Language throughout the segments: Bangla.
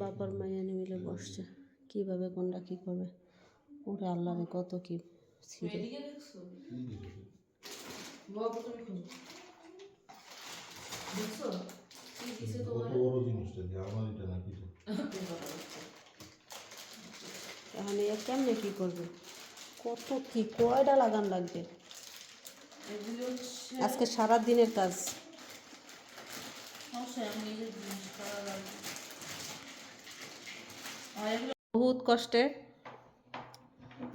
বাবার মাইয়া মিলে বসছে। কীভাবে কোনটা কি করবে? ওরে আল্লাহ কত কি ছিঁড়ে। এখন এ কেমনে কি করবে? কত কি কয়টা লাগান লাগবে? আজকে সারা দিনের কাজ। সমস্যা আমি নিজের জিনিস করা লাগবে। বহুত কষ্টে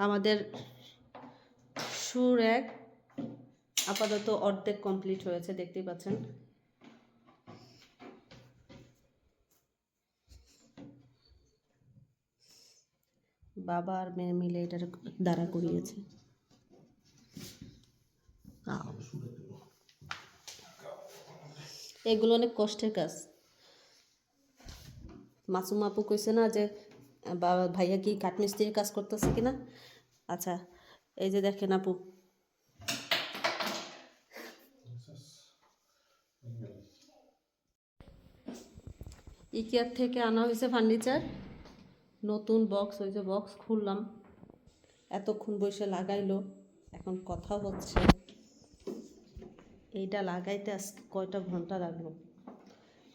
আমাদের সুর এক, আপাতত অর্ধেক কমপ্লিট হয়েছে, দেখতেই পাচ্ছেন। বাবা আর মেয়ে মিলে এটার দ্বারা করিয়েছে। এগুলো অনেক কষ্টের কাজ। মাসুম আপু কইছে না যে বাবা ভাইয়া কি কাঠমিস্ত্রির কাজ করতেছে কিনা? আচ্ছা এই যে দেখেন আপু। ইকিয়ার থেকে আনা হয়েছে ফার্নিচার নতুন বক্স ওই যে বক্স খুললাম। এতক্ষণ বসে লাগাইলো, এখন কথা হচ্ছে, এইটা লাগাইতে আজকে কয়টা ঘণ্টা লাগল?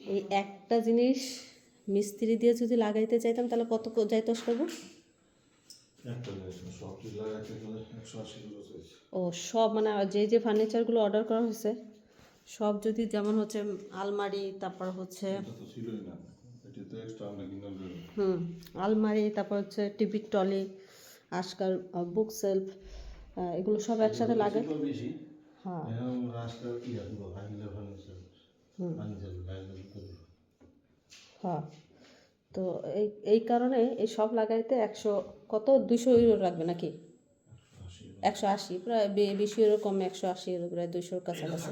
এই একটা জিনিস মিস্ত্রি দিয়ে যদি লাগাইতে চাইতাম তাহলে কত যাইতে করব ও সব মানে যে যে ফার্নিচারগুলো অর্ডার করা হয়েছে সব যদি যেমন হচ্ছে আলমারি তারপর হচ্ছে হুম আলমারি তারপর হচ্ছে টিভির টলি আজকাল বুক সেলফ এগুলো সব একসাথে লাগে। হ্যাঁ। এখন হ্যাঁ। তো এই এই কারণে এই সব লাগাইতে একশো কত? দুশো ইউরো লাগবে নাকি? একশো আশি প্রায় বে- বেশি ইউরো কম একশো আশি ইউরো প্রায় দুশোর কাছাকাছি।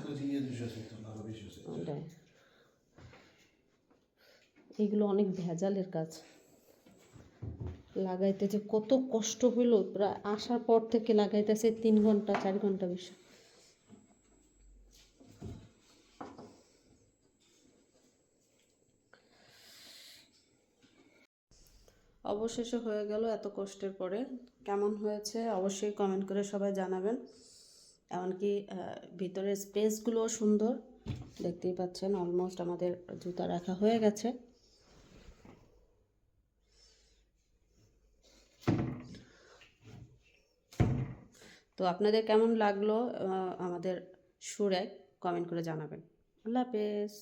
ওটাই। এগুলো অনেক ভেজালের কাজ। লাগাইতে যে কত কষ্ট হইল প্রায় আসার পর থেকে লাগাইতেছে তিন ঘণ্টা চার ঘণ্টা বেশি। অবশেষে হয়ে গেল এত কষ্টের পরে। কেমন হয়েছে অবশ্যই কমেন্ট করে সবাই জানাবেন। এমনকি ভিতরের স্পেসগুলোও সুন্দর। দেখতেই পাচ্ছেন অলমোস্ট আমাদের জুতা রাখা হয়ে গেছে। তো আপনাদের কেমন লাগল আমাদের সুরে কমেন্ট করে জানাবেন। আল্লাহ হাফেজ।